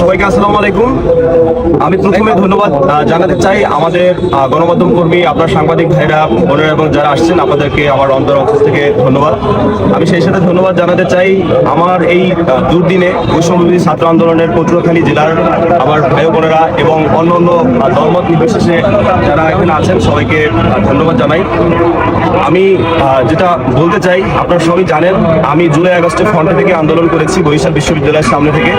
সবাইকে আসসালামু আলাইকুম। আমি প্রথমে ধন্যবাদ জানাতে চাই আমাদের গণমাধ্যম কর্মী, আপনার সাংবাদিক ভাইরা, বোনেরা এবং যারা আসছেন, আপনাদেরকে আমার অন্তর অংশ থেকে ধন্যবাদ। আমি সেই সাথে ধন্যবাদ জানাতে চাই আমার এই দুর্দিনে বৈষম্যবিরোধী ছাত্র আন্দোলনের পটুয়াখালী জেলার আমার ভাই বোনেরা এবং অন্য অন্য দলমত নির্বিশেষে যারা এখানে আছেন, সবাইকে ধন্যবাদ জানাই। আমি যেটা বলতে চাই, আপনারা সবাই জানেন, আমি জুলাই আগস্টে ফ্রন্ট থেকে আন্দোলন করেছি বরিশাল বিশ্ববিদ্যালয়ের সামনে থেকে।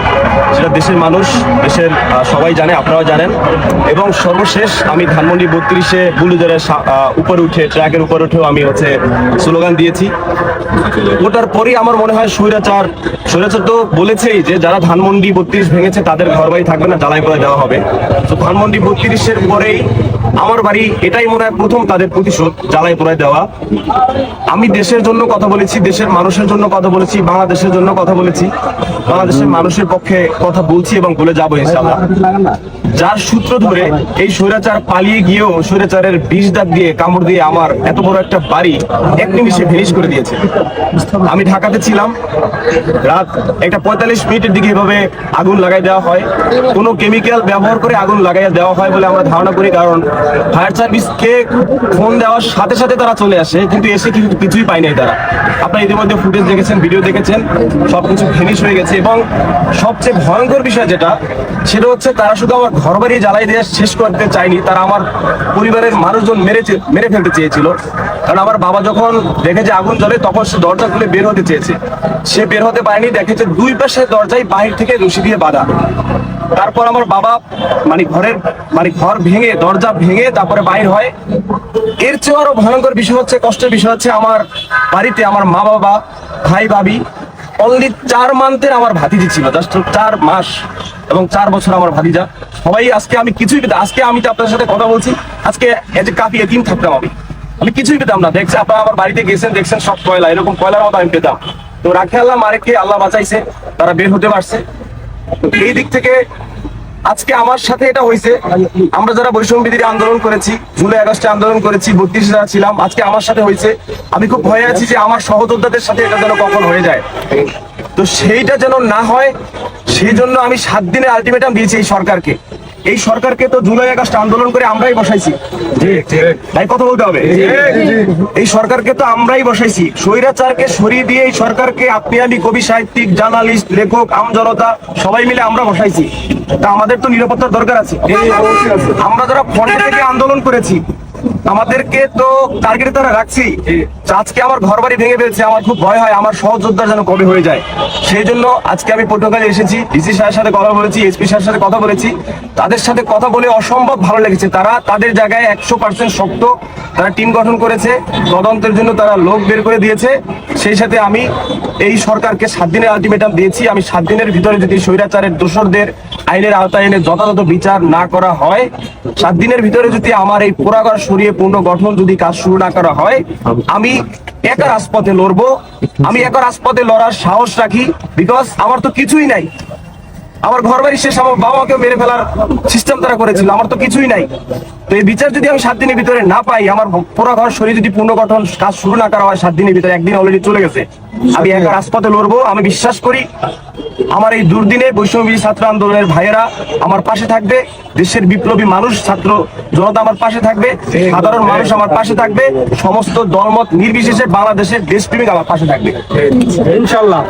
সেটা দেশের মানুষ, দেশের সবাই জানে, আপনারাও জানেন। এবং সর্বশেষ আমি ধানমন্ডি বত্রিশে বুলুজারের উপরে উঠে, ট্র্যাকের উপরে উঠেও আমি হচ্ছে স্লোগান দিয়েছি। ওটার পরেই আমার মনে হয় স্বৈরাচার স্বৈরাচার তো বলেছেই যে যারা ধানমন্ডি বত্রিশ ভেঙেছে, তাদের ঘর বাড়ি থাকবে না জ্বালাই করে দেওয়া হবে। তো ধানমন্ডি বত্রিশের পরেই আমার বাড়ি, এটাই মনে হয় প্রথম তাদের প্রতিশোধ জ্বালাই পোড়ায় দেওয়া। আমি দেশের জন্য কথা বলেছি, দেশের মানুষের জন্য কথা বলেছি, বাংলাদেশের জন্য কথা বলেছি। বাংলাদেশের মানুষের পক্ষে কথা বলছি এবং বলে যাব ইনশাআল্লাহ। যার সূত্র ধরে এই স্বৈরাচার পালিয়ে গিয়েও স্বৈরাচারের বিষ দাগ দিয়ে কামড় দিয়ে আমার এত বড় একটা বাড়ি এক নিমিষে ভেনিশ করে দিয়েছে। আমি ঢাকাতে ছিলাম। রাত একটা পঁয়তাল্লিশ মিনিটের দিকে এভাবে আগুন লাগাই দেওয়া হয়। কোনো কেমিক্যাল ব্যবহার করে আগুন লাগাই দেওয়া হয় বলে আমরা ধারণা করি, কারণ ফায়ার সার্ভিসকে ফোন দেওয়ার সাথে সাথে তারা চলে আসে, কিন্তু এসে কিন্তু কিছুই পাই নাই তারা। আপনারা ইতিমধ্যে ফুটেজ দেখেছেন, ভিডিও দেখেছেন, সবকিছু ফিনিশ হয়ে গেছে এবং সবচেয়ে ভয়ঙ্কর বিষয় যেটা, সেটা হচ্ছে তারা শুধু আমার ঘর বাড়ি জ্বালাই দিয়ে শেষ করতে চায়নি, তারা আমার পরিবারের মানুষজন মেরে মেরে ফেলতে চেয়েছিল। কারণ আমার বাবা যখন দেখেছে আগুন জ্বলে, তখন সে দরজা খুলে বের হতে চেয়েছে। সে বের হতে পারেনি, দেখেছে দুই পাশে দরজায় বাহির থেকে রশি দিয়ে বাঁধা। তারপর আমার বাবা মানে ঘরের মানে ঘর ভেঙে, দরজা ভেঙে তারপরে বাইর হয়। এর চেয়ে আরও ভয়ঙ্কর বিষয় হচ্ছে, কষ্টের বিষয় হচ্ছে আমার বাড়িতে আমার মা বাবা ভাই ভাবি অনলি চার মান্থের আমার ভাতিজি ছিল জাস্ট চার মাস এবং চার বছর আমার ভাতিজা। সবাই, আজকে আমি কিছুই পেতাম আজকে আমি তো আপনার সাথে কথা বলছি। আজকে এজ এ কাপি এদিন থাকতাম আমি। আমি কিছুই পেতাম না। দেখছি আপনারা আমার বাড়িতে গেছেন, দেখছেন সব কয়লা। এরকম কয়লার মতো আমি পেতাম। তো রাখে আল্লাহ মারেকে আল্লাহ বাঁচাইছে, তারা বের হতে পারছে। এই দিক থেকে আজকে আমার সাথে এটা হয়েছে। আমরা যারা বৈষম্য বিধির আন্দোলন করেছি, জুলাই, আগস্টে আন্দোলন করেছি, বত্রিশ যারা ছিলাম, আজকে আমার সাথে হয়েছে। আমি খুব ভয়ে আছি যে আমার সহযোদ্ধাদের সাথে এটা যেন কখন হয়ে যায়। তো সেইটা যেন না হয়, সেই জন্য আমি সাত দিনের আলটিমেটাম দিয়েছি এই সরকারকে। এই সরকারকে তো জুলাই আগস্ট আন্দোলন করে আমরাই বসাইছি। তাই কথা বলতে হবে? এই সরকারকে তো আমরাই বসাইছি। স্বৈরাচারকে সরিয়ে দিয়ে এই সরকারকে আপনি আমি কবি সাহিত্যিক জার্নালিস্ট লেখক আমজনতা সবাই মিলে আমরা বসাইছি। তা আমাদের তো নিরাপত্তার দরকার আছে। আমরা যারা ফ্রন্ট থেকে আন্দোলন করেছি আমাদেরকে তো টার্গেটে তারা রাখছি। আজকে আমার ঘর বাড়ি ভেঙে ফেলছে আমার খুব ভয় হয় আমার সহযোদ্ধা যেন কবে হয়ে যায়। সেই জন্য আজকে আমি পটুয়াখালী এসেছি ডিসি সাহের সাথে কথা বলেছি এসপি সাহের সাথে কথা বলেছি। তাদের সাথে কথা বলে অসম্ভব ভালো লেগেছে। তারা তাদের জায়গায় একশো পার্সেন্ট শক্ত তারা টিম গঠন করেছে তদন্তের জন্য তারা লোক বের করে দিয়েছে। সেই সাথে আমি এই সরকারকে সাত দিনের আলটিমেটাম দিয়েছি। আমি সাত দিনের ভিতরে যদি স্বৈরাচারের দোষরদের আইনের আওতায় এনে যথাযথ বিচার না করা হয়। সাত দিনের ভিতরে যদি আমার এই পোড়াঘর সরিয়ে পূর্ণ গঠন যদি কাজ শুরু না করা হয়, আমি একা রাজপথে লড়বো। আমি একা রাজপথে লড়ার সাহস রাখি বিকজ আমার তো কিছুই নাই। আমার ঘর বাড়ি শেষ, আমার বাবাকে মেরে ফেলার সিস্টেম তারা করেছিল, আমার তো কিছুই নাই। তো এই বিচার যদি আমি সাত দিনের ভিতরে না পাই, আমার পুরো ঘর শরীর যদি পুনর্গঠন কাজ শুরু না করা হয়, সাত দিনের ভিতরে একদিন অলরেডি চলে গেছে। আমি একা রাজপথে লড়বো, আমি বিশ্বাস করি আমার এই দুর্দিনে বৈষম্যী ছাত্র আন্দোলনের ভাইয়েরা আমার পাশে থাকবে, দেশের বিপ্লবী মানুষ, ছাত্র জনতা আমার পাশে থাকবে, সাধারণ মানুষ আমার পাশে থাকবে, সমস্ত দলমত নির্বিশেষে বাংলাদেশের দেশপ্রেমিক আমার পাশে থাকবে। ইনশাল্লাহ।